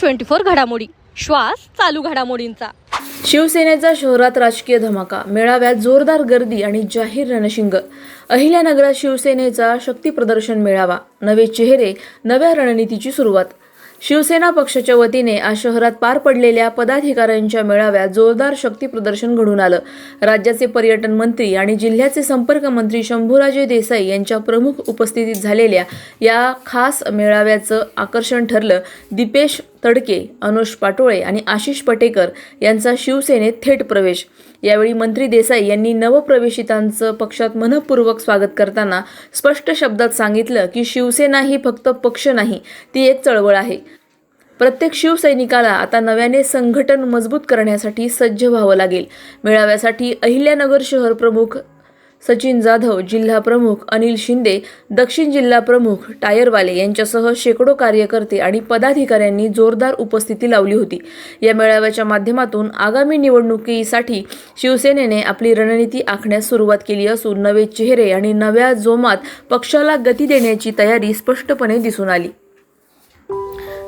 Twenty four घडामोडी. श्वास चालू घडामोडींचा. शिवसेनेचा शहरात राजकीय धमाका मेळाव्यात जोरदार गर्दी आणि जाहीर रणशिंग. अहिल्यानगरात शिवसेनेचा शक्ती प्रदर्शन मेळावा नवे चेहरे नव्या रणनीतीची सुरुवात. शिवसेना पक्षाच्या वतीने आज शहरात पार पडलेल्या पदाधिकाऱ्यांच्या मेळाव्यात जोरदार शक्ती प्रदर्शन घडून आलं. राज्याचे पर्यटन मंत्री आणि जिल्ह्याचे संपर्क मंत्री शंभूराजे देसाई यांच्या प्रमुख उपस्थितीत झालेल्या या खास मेळाव्याचं आकर्षण ठरलं. दीपेश तडके अनुष पाटोळे आणि आशिष पटेकर यांचा शिवसेनेत थेट प्रवेश. यावेळी मंत्री देसाई यांनी नवप्रवेशितांचं पक्षात मनपूर्वक स्वागत करताना स्पष्ट शब्दात सांगितलं की शिवसेना ही फक्त पक्ष नाही ती एक चळवळ आहे. प्रत्येक शिवसैनिकाला आता नव्याने संघटन मजबूत करण्यासाठी सज्ज व्हावं लागेल. मेळाव्यासाठी अहिल्यानगर शहर प्रमुख सचिन जाधव जिल्हा प्रमुख अनिल शिंदे दक्षिण जिल्हा प्रमुख टायरवाले यांच्यासह शेकडो कार्यकर्ते आणि पदाधिकाऱ्यांनी जोरदार उपस्थिती लावली होती. या मेळाव्याच्या माध्यमातून आगामी निवडणुकीसाठी शिवसेनेने आपली रणनीती आखण्यास सुरुवात केली असून नवे चेहरे आणि नव्या जोमात पक्षाला गती देण्याची तयारी स्पष्टपणे दिसून आली.